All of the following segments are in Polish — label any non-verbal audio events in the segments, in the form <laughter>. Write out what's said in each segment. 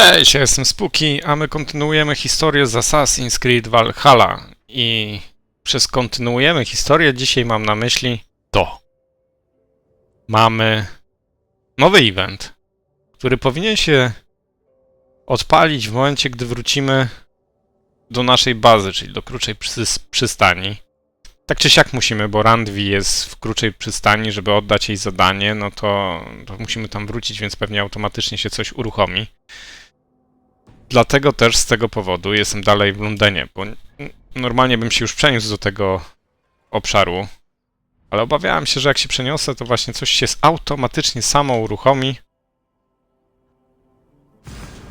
Cześć, ja jestem Spooky, a my kontynuujemy historię z Assassin's Creed Valhalla. I przez kontynuujemy historię dzisiaj mam na myśli to. Mamy nowy event, który powinien się odpalić w momencie, gdy wrócimy do naszej bazy, czyli do przys- przystani. Tak czy siak musimy, bo Randvi jest w krótszej przystani, żeby oddać jej zadanie, no to, to musimy tam wrócić, więc pewnie automatycznie się coś uruchomi. Dlatego też z tego powodu jestem dalej w Londynie, bo normalnie bym się już przeniósł do tego obszaru, ale obawiałem się, że jak się przeniosę, to właśnie coś się automatycznie samo uruchomi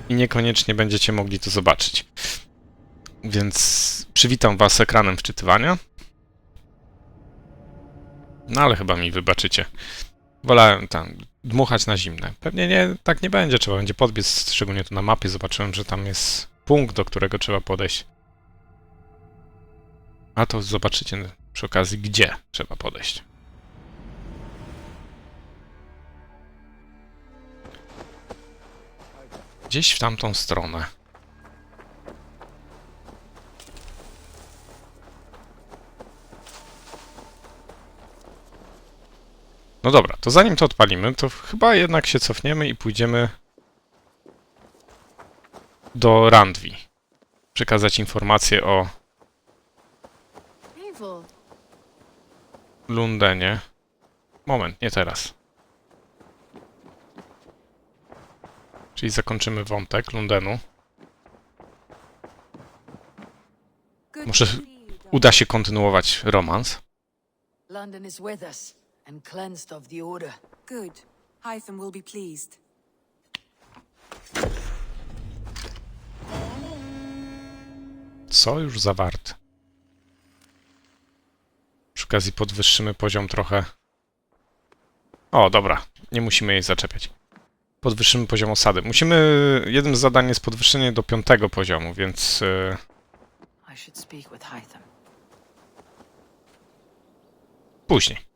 i niekoniecznie będziecie mogli to zobaczyć. Więc przywitam Was ekranem wczytywania. No ale chyba mi wybaczycie. Wolałem tam dmuchać na zimne. Pewnie nie, tak nie będzie, trzeba będzie podbiec, szczególnie tu na mapie zobaczyłem, że tam jest punkt, do którego trzeba podejść. A to zobaczycie przy okazji, gdzie trzeba podejść. Gdzieś w tamtą stronę. No dobra, to zanim to odpalimy, to chyba jednak się cofniemy i pójdziemy do Randvi. Przekazać informacje o. Lundenie. Moment, nie teraz. Czyli zakończymy wątek Lundenu. Muszę-. Uda się kontynuować romans. London is with us and cleansed of the order. Good. Hytham will be pleased. Sojusz zawarty. Przy okazji podwyższymy poziom trochę. O, dobra. Nie musimy jej zaczepiać. Podwyższymy poziom osady. Musimy... Jednym z zadań jest podwyższenie do piątego poziomu, więc... Hytham. Później.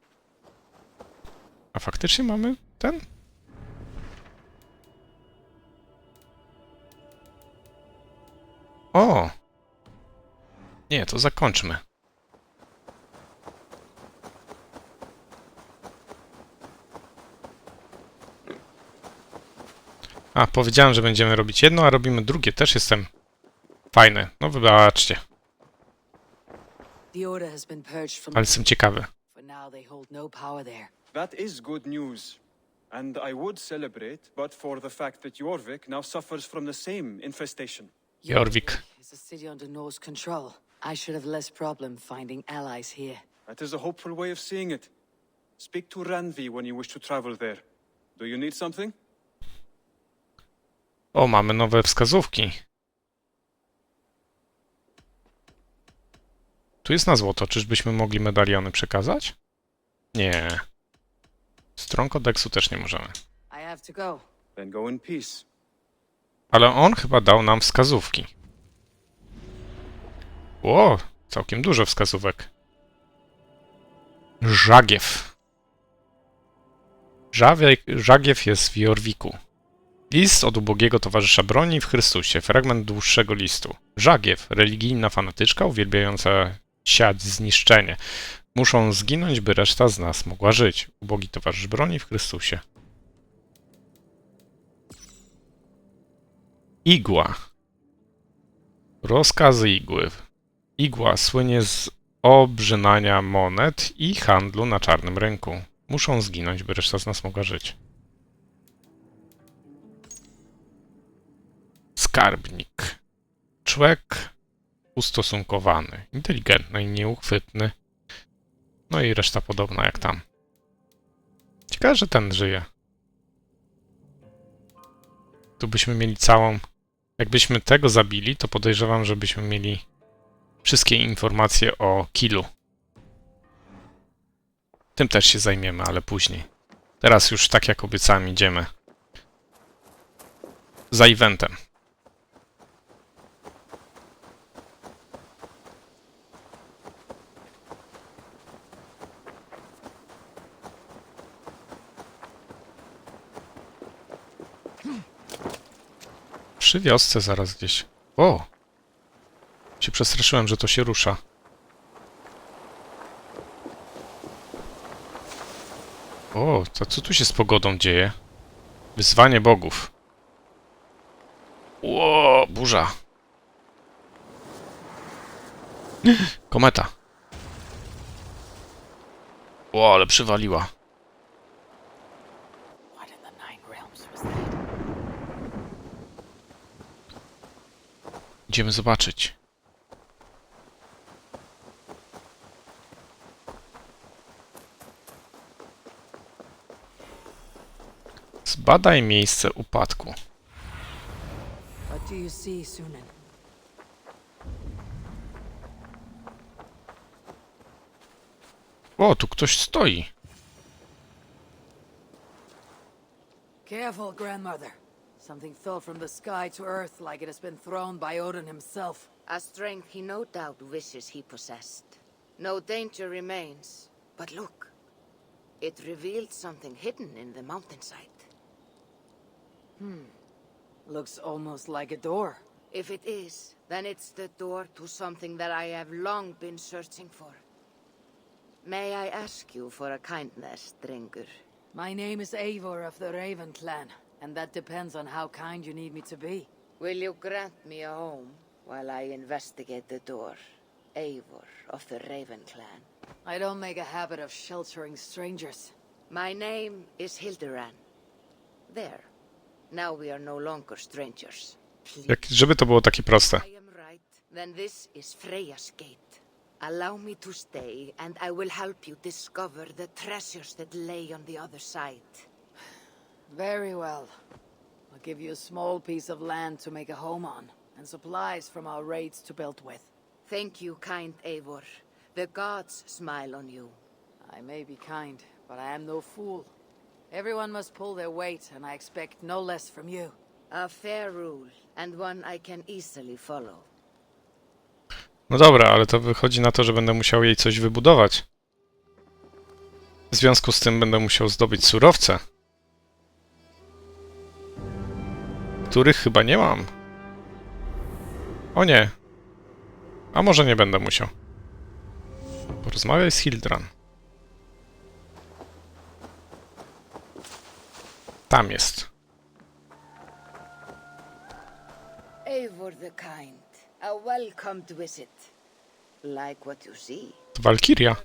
A faktycznie mamy ten? O! Nie, to zakończmy. A, powiedziałem, że będziemy robić jedno, a robimy drugie. Też jestem fajny. No wybaczcie, ale jestem ciekawy. for now they hold no power there. That is good news. And I would celebrate, but for the fact that Jorvik now suffers from the same infestation. Jorvik. is a city under Norse control. I should have less problem finding allies here. That is a hopeful way of seeing it. Speak to Ranvi when you wish to travel there. Do you need something? O, mamy nowe wskazówki. Tu jest na złoto. Czyżbyśmy mogli medaliony przekazać? Nie. Stron kodeksu też nie możemy. Ale on chyba dał nam wskazówki. O, całkiem dużo wskazówek. Żagiew. Żagiew jest w Jorwiku. List od ubogiego towarzysza broni w Chrystusie. Fragment dłuższego listu. Żagiew, religijna fanatyczka uwielbiająca siać zniszczenie. Muszą zginąć, by reszta z nas mogła żyć. Ubogi towarzysz broni w Chrystusie. Igła. Rozkazy igły. Igła słynie z obrzynania monet i handlu na czarnym rynku. Muszą zginąć, by reszta z nas mogła żyć. Skarbnik. Człowiek ustosunkowany, inteligentny i nieuchwytny. No i reszta podobna jak tam. Ciekawe, że ten żyje. Tu byśmy mieli całą. Jakbyśmy tego zabili, to podejrzewam, że byśmy mieli wszystkie informacje o killu. Tym też się zajmiemy, ale później. Teraz już tak jak obiecałem idziemy za eventem. Przy wiosce zaraz gdzieś. O! Się przestraszyłem, że to się rusza. O, to co tu się z pogodą dzieje? Wyzwanie bogów. Ło, burza. Kometa. O, ale przywaliła. What in the Nine Realms was that? Idziemy zobaczyć. Zbadaj miejsce upadku. What do you see, Sunan? O, tu ktoś stoi. Careful, grandmother. Something fell from the sky to earth like it has been thrown by Odin himself. A strength he no doubt wishes he possessed. No danger remains. But look, it revealed something hidden in the mountainside. Hmm. Looks almost like a door. If it is, then it's the door to something that I have long been searching for. May I ask you for a kindness, Drengur? My name is Eivor of the Raven Clan, and that depends on how kind you need me to be. Will you grant me a home while I investigate the door? Eivor of the Raven Clan. I don't make a habit of sheltering strangers. My name is Hilderan. There. Now we are no longer strangers. Please. Jak, żeby to było takie proste. I am right. Then this is Freya's gate. Allow me to stay, and I will help you discover the treasures that lay on the other side. Very well. I'll give you a small piece of land to make a home on, and supplies from our raids to build with. Thank you, kind Eivor. The gods smile on you. I may be kind, but I am no fool. Everyone must pull their weight, and I expect no less from you. A fair rule, and one I can easily follow. No dobra, ale to wychodzi na to, że będę musiał jej coś wybudować. W związku z tym będę musiał zdobyć surowce. Których chyba nie mam. O nie. A może nie będę musiał. Porozmawiaj z Hildran. Tam jest. Eivor the kind, a welcomed visit. Like what you see. To Walkiria.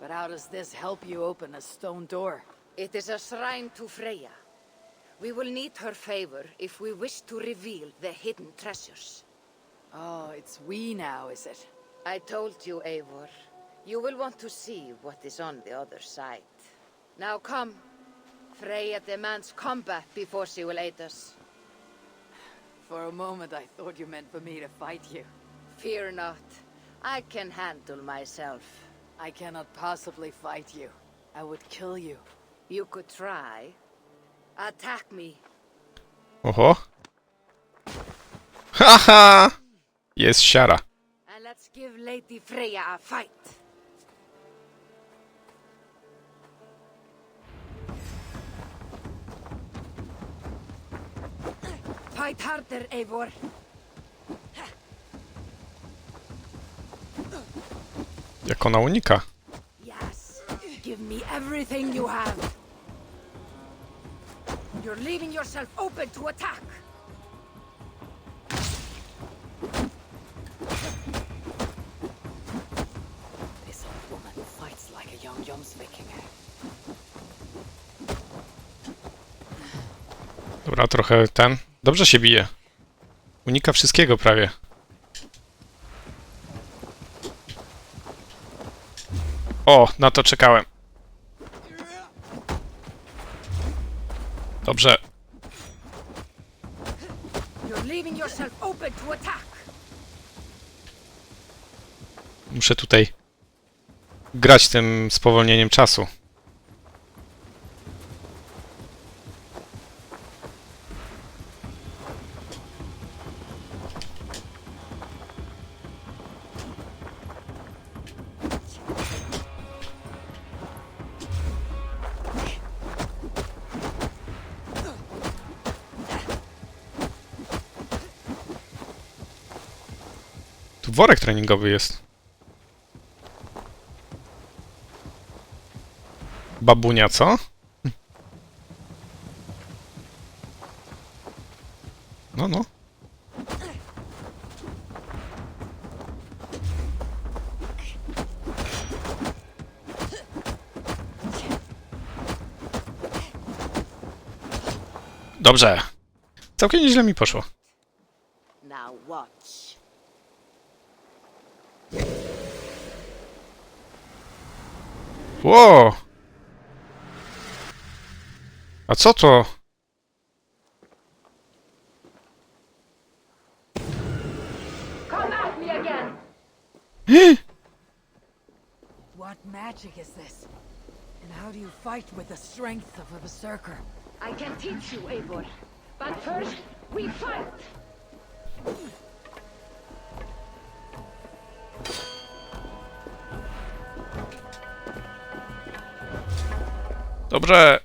But how does this help you open a stone door? It is a shrine to Freya. We will need her favor if we wish to reveal the hidden treasures. Oh, it's we now, is it? I told you, Eivor. You will want to see what is on the other side. Now come. Freya demands combat before she will aid us. For a moment, I thought you meant for me to fight you. Fear not. I can handle myself. I cannot possibly fight you. I would kill you. You could try. Attack me. Oho. Haha! Jest siara. And let's give Lady Freya a fight. Fight harder, Eivor. Jak ona unika. Yes. Give me everything you have. You're leaving yourself open to attack. This old woman fights like a young Jomsviking. Dobra, trochę ten. Dobrze się bije. Unika wszystkiego prawie. O, na to czekałem. Dobrze. Muszę tutaj grać tym spowolnieniem czasu. Worek treningowy jest. Babunia, co? No, no. Dobrze. Całkiem nieźle mi poszło. Ło! A co to? Come at me again! <gasps> What magic is this? And how do you fight with the strength of a berserker? I can teach you, Eivor. But first, we fight! Dobrze.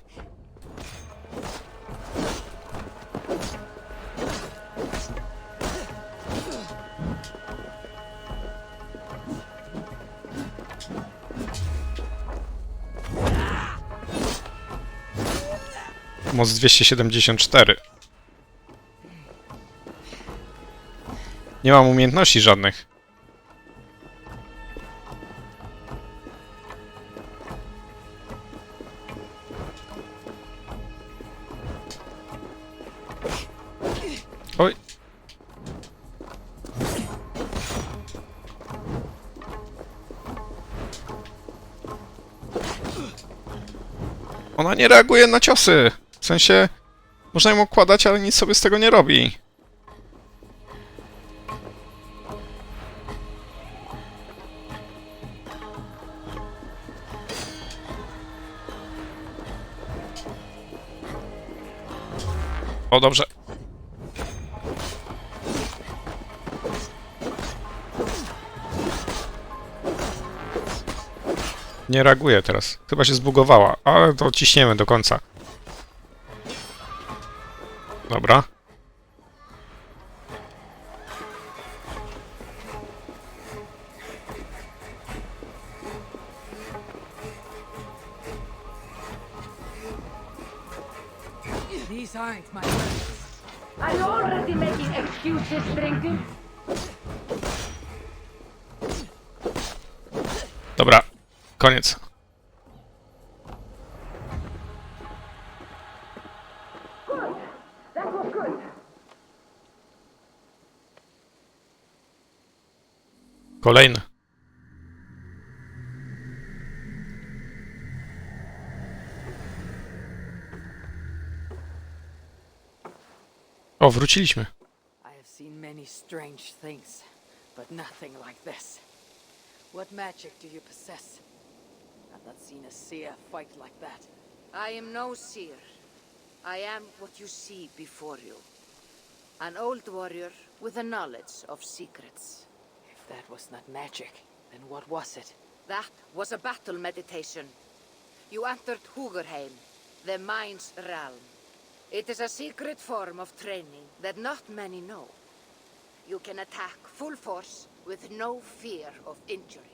Moc 274. Nie mam umiejętności żadnych. Nie reaguje na ciosy. W sensie, można ją okładać, ale nic sobie z tego nie robi. O, dobrze. Nie reaguje teraz. Chyba się zbugowała, ale to ciśniemy do końca. Dobra. These aren't my friends. Are you already making excuses, Drinker? Dobra. Koniec. Kolejny. O, wróciliśmy. I have seen many strange things, but nothing like this. What magic do you possess? I've not seen a seer fight like that. I am no seer. I am what you see before you. An old warrior with a knowledge of secrets. If that was not magic, then what was it? That was a battle meditation. You entered Hugerheim, the mind's realm. It is a secret form of training that not many know. You can attack full force with no fear of injury.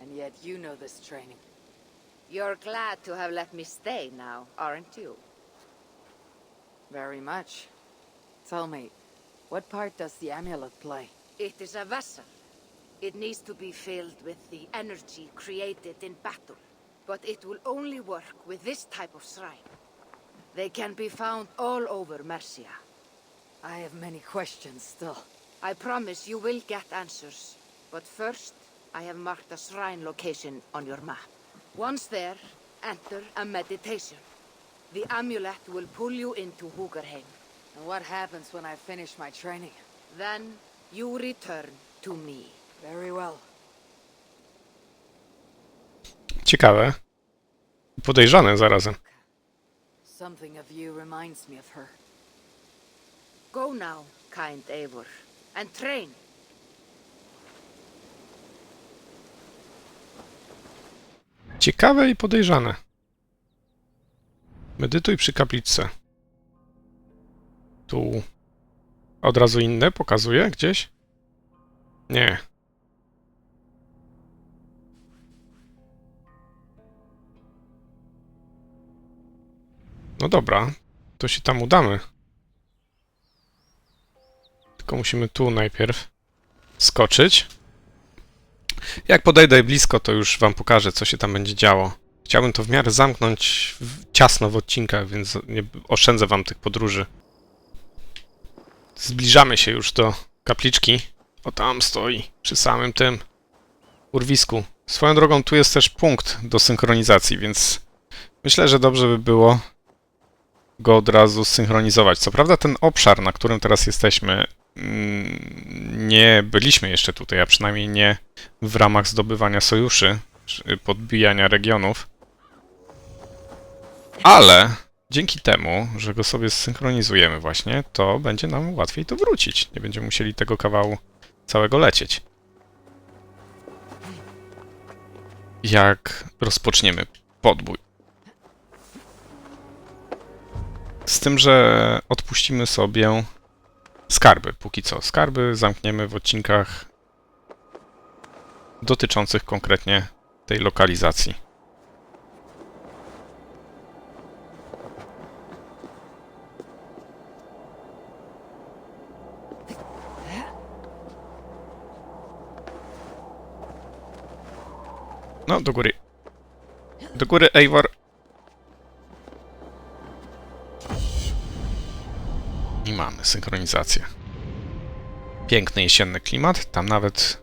And yet you know this training. You're glad to have let me stay now, aren't you? Very much. Tell me, what part does the amulet play? It is a vessel. It needs to be filled with the energy created in battle. But it will only work with this type of shrine. They can be found all over Mercia. I have many questions still. I promise you will get answers. But first, I have marked a shrine location on your map. Once there, enter a meditation. The amulet will pull you into Hugerheim. And what happens when I finish my training? Then you return to me. Very well. Ciekawe. Podejrzane zarazem. Something of you reminds me of her. Go now, kind Eivor, and train. Ciekawe i podejrzane. Medytuj przy kapliczce. Tu od razu inne pokazuje gdzieś. Nie. No dobra, to się tam udamy. Tylko musimy tu najpierw skoczyć. Jak podejdę blisko, to już wam pokażę, co się tam będzie działo. Chciałbym to w miarę zamknąć w, ciasno w odcinkach, więc nie oszczędzę wam tych podróży. Zbliżamy się już do kapliczki. O tam stoi, przy samym tym urwisku. Swoją drogą tu jest też punkt do synchronizacji, więc myślę, że dobrze by było go od razu synchronizować. Co prawda ten obszar, na którym teraz jesteśmy, nie byliśmy jeszcze tutaj, a przynajmniej nie w ramach zdobywania sojuszy, czy podbijania regionów. Ale dzięki temu, że go sobie zsynchronizujemy właśnie, to będzie nam łatwiej tu wrócić. Nie będziemy musieli tego kawału całego lecieć. Jak rozpoczniemy podbój. Z tym, że odpuścimy sobie skarby póki co. Skarby zamkniemy w odcinkach dotyczących konkretnie tej lokalizacji. No, do góry. Do góry, Eivor. I mamy synchronizację. Piękny jesienny klimat. Tam nawet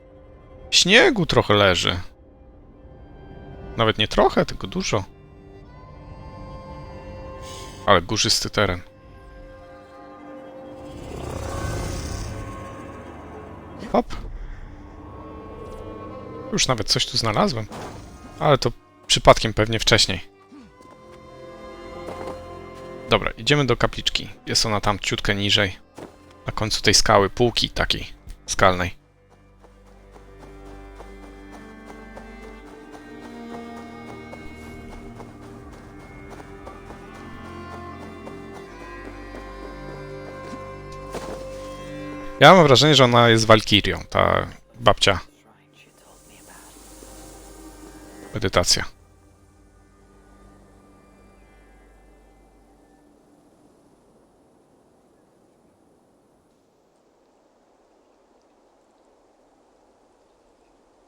śniegu trochę leży. Nawet nie trochę, tylko dużo. Ale górzysty teren. Hop. Już nawet coś tu znalazłem. Ale to przypadkiem pewnie wcześniej. Dobra, idziemy do kapliczki. Jest ona tam ciutkę niżej. Na końcu tej skały, półki takiej skalnej. Ja mam wrażenie, że ona jest walkirią, ta babcia. Medytacja.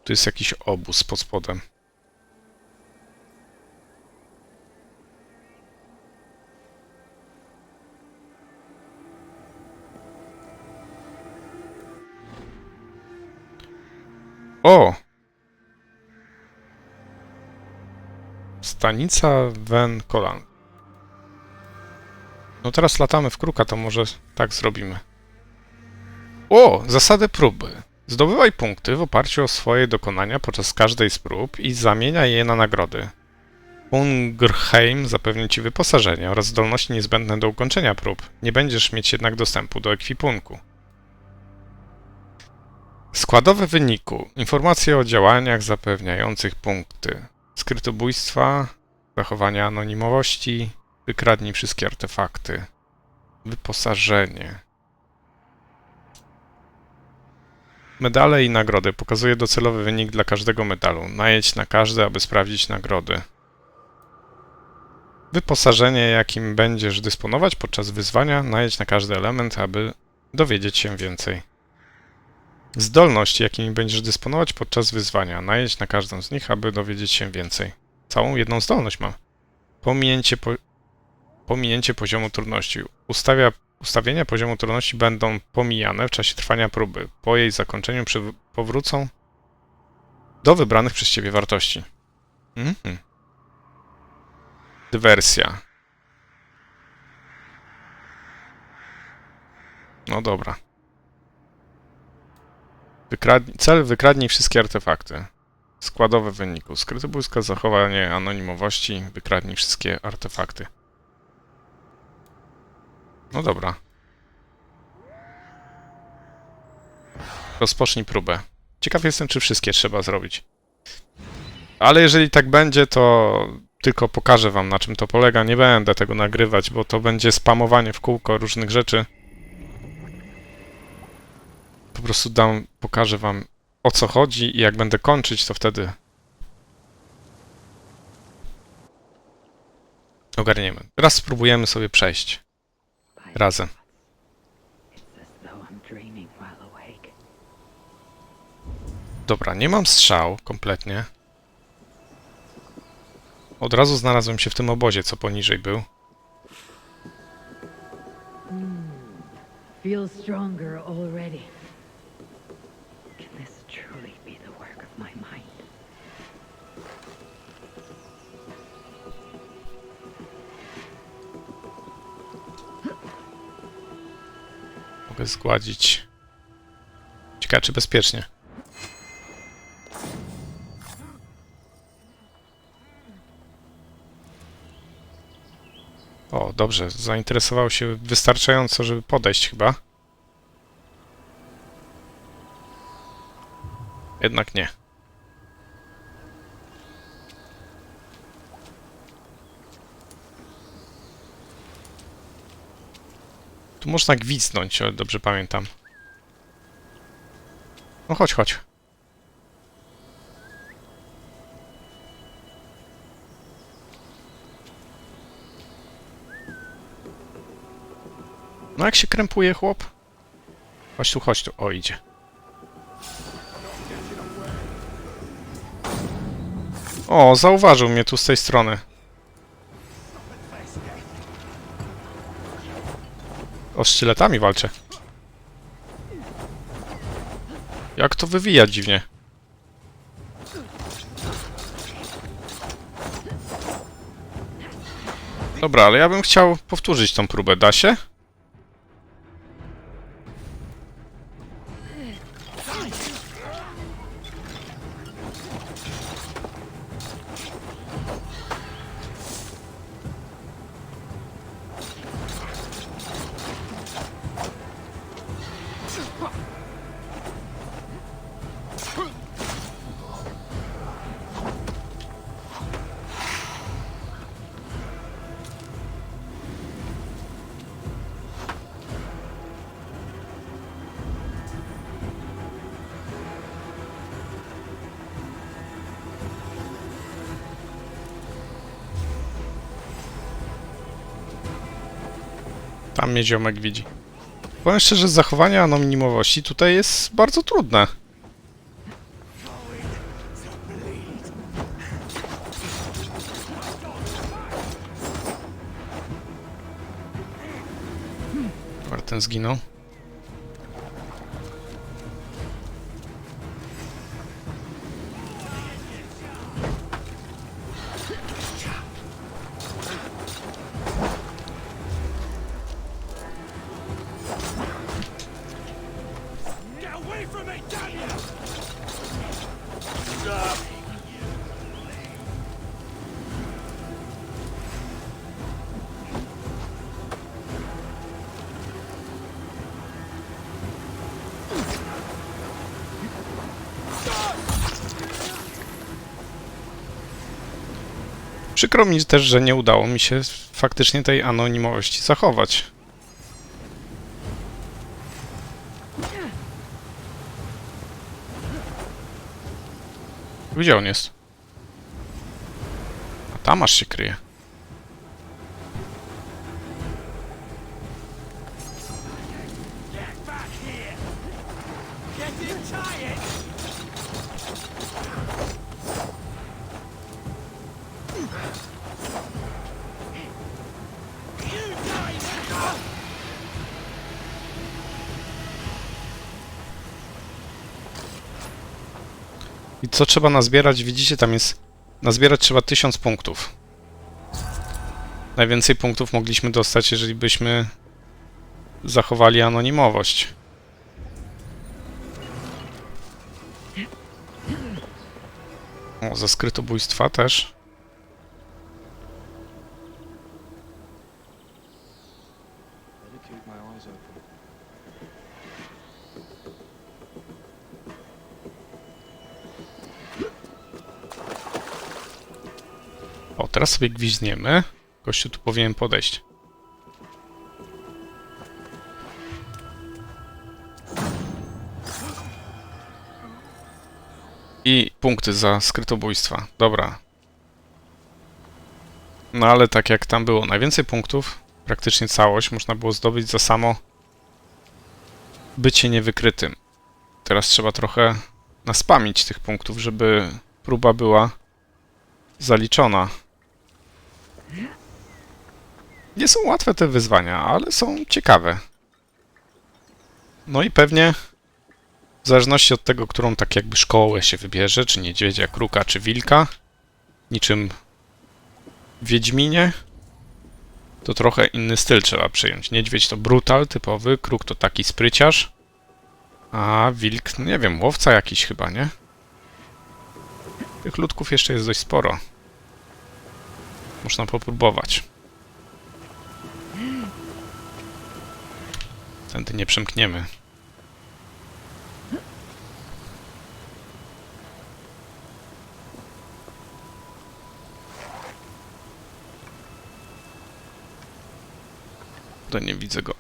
Tu jest jakiś obóz pod spodem. O! Stanica Ven Kolan. No teraz latamy w kruka, to może tak zrobimy. O! Zasady próby. Zdobywaj punkty w oparciu o swoje dokonania podczas każdej z prób i zamieniaj je na nagrody. Ungrheim zapewni Ci wyposażenie oraz zdolności niezbędne do ukończenia prób. Nie będziesz mieć jednak dostępu do ekwipunku. Składowe wyniku. Informacje o działaniach zapewniających punkty. Skrytobójstwa, zachowanie anonimowości, wykradnij wszystkie artefakty. Wyposażenie. Medale i nagrody. Pokazuje docelowy wynik dla każdego medalu. Najedź na każdy, aby sprawdzić nagrody. Wyposażenie, jakim będziesz dysponować podczas wyzwania. Najedź na każdy element, aby dowiedzieć się więcej. Zdolności, jakimi będziesz dysponować podczas wyzwania. Najedź na każdą z nich, aby dowiedzieć się więcej. Całą jedną zdolność mam. Pominięcie, po... Pominięcie poziomu trudności. Ustawia Ustawienia poziomu trudności będą pomijane w czasie trwania próby. Po jej zakończeniu powrócą do wybranych przez Ciebie wartości. Mhm. Dywersja. No dobra. Wykradnij, cel wykradnij wszystkie artefakty. Składowe wyniku. Skryty błyska, zachowanie anonimowości. Wykradnij wszystkie artefakty. No dobra. Rozpocznij próbę. Ciekaw jestem, czy wszystkie trzeba zrobić. Ale jeżeli tak będzie, to tylko pokażę wam, na czym to polega. Nie będę tego nagrywać, bo to będzie spamowanie w kółko różnych rzeczy. Po prostu dam, pokażę wam, o co chodzi i jak będę kończyć, to wtedy ogarniemy. Teraz spróbujemy sobie przejść razem. Dobra, nie mam strzał kompletnie. Od razu znalazłem się w tym obozie, co poniżej był. Feel stronger already. Can this truly zgładzić. Ciekawe, czy bezpiecznie. O, dobrze. Zainteresował się wystarczająco, żeby podejść chyba. Jednak nie. Tu można gwizdnąć, o, dobrze pamiętam. No chodź, chodź. No jak się krępuje chłop? Chodź tu, chodź tu. O, idzie. O, zauważył mnie tu z tej strony. O, sztyletami walczę. Jak to wywija dziwnie. Dobra, ale ja bym chciał powtórzyć tą próbę. Da się? Tam mnie ziomek widzi. Powiem szczerze, zachowanie anonimowości tutaj jest bardzo trudne. Ten zginął. Przykro mi też, że nie udało mi się faktycznie tej anonimowości zachować. Gdzie on jest? A tam aż się kryje. I co trzeba nazbierać? Widzicie, tam jest... Nazbierać trzeba 1000 punktów. Najwięcej punktów mogliśmy dostać, jeżeli byśmy zachowali anonimowość. O, za skrytobójstwa też. Teraz sobie gwizdniemy. Gościu tu powinien podejść. I punkty za skrytobójstwa. Dobra. No ale tak jak tam było najwięcej punktów, praktycznie całość można było zdobyć za samo bycie niewykrytym. Teraz trzeba trochę naspamić tych punktów, żeby próba była zaliczona. Nie są łatwe te wyzwania, ale są ciekawe. No i pewnie w zależności od tego, którą tak jakby szkołę się wybierze, czy niedźwiedzia, kruka, czy wilka, niczym Wiedźminie, to trochę inny styl trzeba przyjąć. Niedźwiedź to brutal typowy, kruk to taki spryciarz, a wilk, no nie wiem, łowca jakiś chyba, nie? Tych ludków jeszcze jest dość sporo. Można popróbować. Tędy nie przemkniemy. To nie widzę go.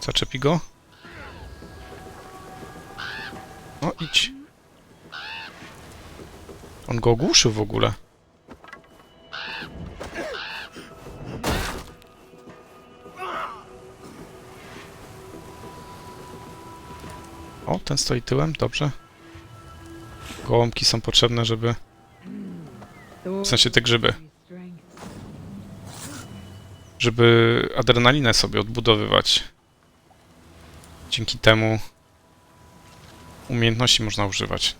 Zaczepi go? No idź. On go ogłuszył w ogóle. O, ten stoi tyłem, dobrze. Gołąbki są potrzebne, żeby... W sensie te grzyby. Żeby adrenalinę sobie odbudowywać. Dzięki temu umiejętności można używać.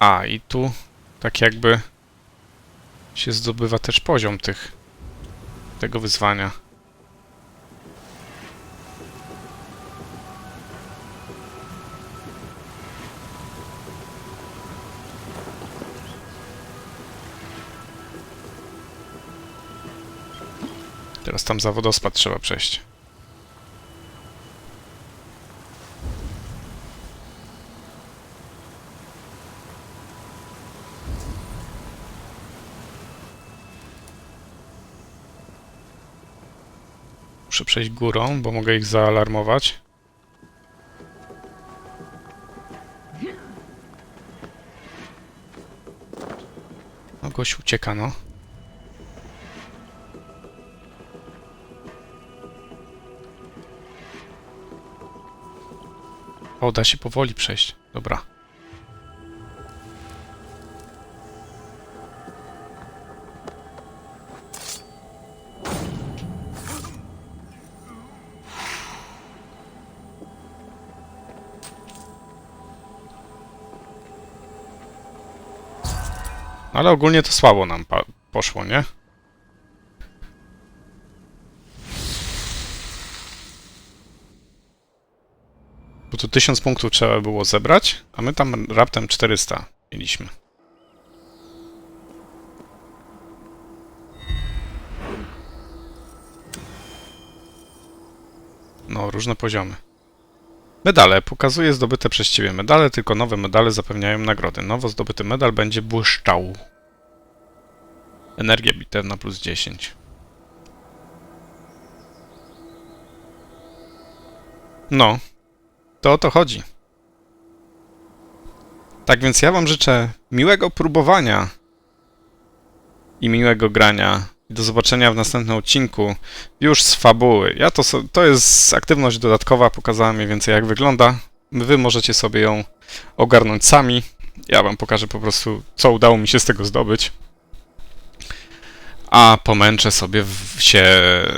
A, i tu tak jakby się zdobywa też poziom tych tego wyzwania. Teraz tam za wodospad trzeba przejść. Przejść górą, bo mogę ich zaalarmować. No gość ucieka, no. O, da się powoli przejść. Dobra. Ale ogólnie to słabo nam poszło, nie? Bo tu 1000 punktów trzeba było zebrać, a my tam raptem 400 mieliśmy. No, różne poziomy. Medale. Pokazuje zdobyte przez Ciebie medale, tylko nowe medale zapewniają nagrody. Nowo zdobyty medal będzie błyszczał. Energia bitewna plus 10. No, to o to chodzi. Tak więc ja Wam życzę miłego próbowania i miłego grania. Do zobaczenia w następnym odcinku już z fabuły. Ja to, to jest aktywność dodatkowa, pokazałem mniej więcej jak wygląda. Wy możecie sobie ją ogarnąć sami. Ja Wam pokażę po prostu, co udało mi się z tego zdobyć. A pomęczę sobie w, się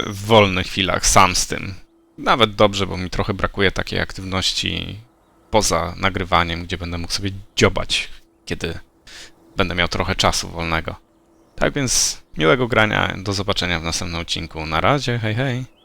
w wolnych chwilach sam z tym. Nawet dobrze, bo mi trochę brakuje takiej aktywności poza nagrywaniem, gdzie będę mógł sobie dziobać, kiedy będę miał trochę czasu wolnego. Tak więc miłego grania, do zobaczenia w następnym odcinku. Na razie, hej hej!